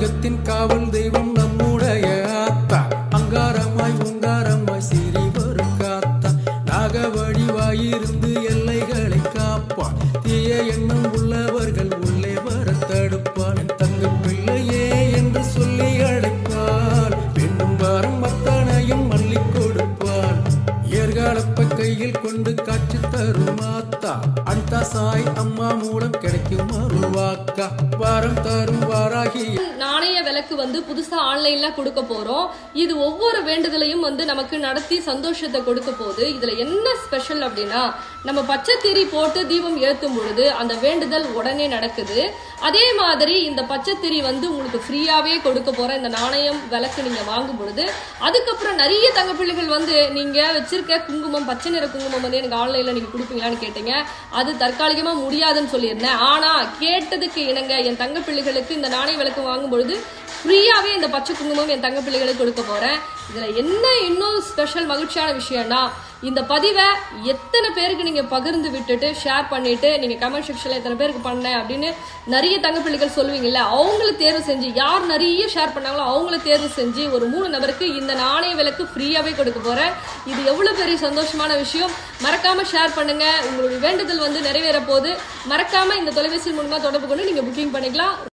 உலகத்தின் காவல் தெய்வம் நம் கையில் கொண்டு காட்சி தரும் ஆத்தா. அனிதா சாய் அம்மா மூலம் கிடைக்கும் அருள்வாக்கா. வாரம் தரும் வாராகி. நாணய விளக்கு வந்து புதுசா ஆன்லைன்ல கொடுக்க போறோம். இது ஒவ்வொரு வேண்டுதலையும் வந்து நமக்கு நடத்தி சந்தோஷத்தை கொடுக்க போகுது. இதுல என்ன ஸ்பெஷல் அப்படின்னா நம்ம பச்சைத்திரி போட்டு தீபம் ஏத்தும் பொழுது அந்த வேண்டுதல் உடனே நடக்குது. அதே மாதிரி இந்த பச்சைத்திரி வந்து உங்களுக்கு ஃப்ரீயாவே கொடுக்க போற இந்த நாணயம் விளக்கு நீங்க வாங்கும் பொழுது அதுக்கப்புறம் நிறைய தங்க பிள்ளைகள் வந்து நீங்க வச்சிருக்க குங்குமம் பச்சை நிற குங்குமம் வந்து எனக்கு ஆன்லைனில் நீங்க கொடுப்பீங்களான்னு கேட்டீங்க. அது தற்காலிகமா முடியாதுன்னு சொல்லியிருந்தேன். ஆனா கேட்டதுக்கு இணங்க என் தங்க பிள்ளைகளுக்கு இந்த நாணய விளக்கு வாங்கும் பொழுது ஃப்ரீயாவே இந்த பச்சை குங்குமம் என் தங்க பிள்ளைகளுக்கு கொடுக்க போறேன். இதுல என்ன இன்னும் ஸ்பெஷல் மகிழ்ச்சியான விஷயம்னா இந்த பதிவை எத்தனை பேருக்கு நீங்க பகிர்ந்து விட்டுட்டு ஷேர் பண்ணிட்டு நீங்க கமெண்ட் செக்ஷன்ல எத்தனை பேருக்கு பண்ணேன் அப்படின்னு நிறைய தங்கப்பிள்ளைகள் சொல்லுவீங்கல்ல அவங்கள தேர்வு செஞ்சு யார் நிறைய ஷேர் பண்ணாங்களோ அவங்கள தேர்வு செஞ்சு ஒரு மூணு நபருக்கு இந்த நாணய விலக்கு ஃப்ரீயாவே கொடுக்க போறேன். இது எவ்வளவு பெரிய சந்தோஷமான விஷயம். மறக்காம ஷேர் பண்ணுங்க. உங்களுடைய வேண்டுதல் வந்து நிறைவேற போது மறக்காம இந்த தொலைபேசி மூலமா தொடர்பு கொண்டு நீங்க புக்கிங் பண்ணிக்கலாம்.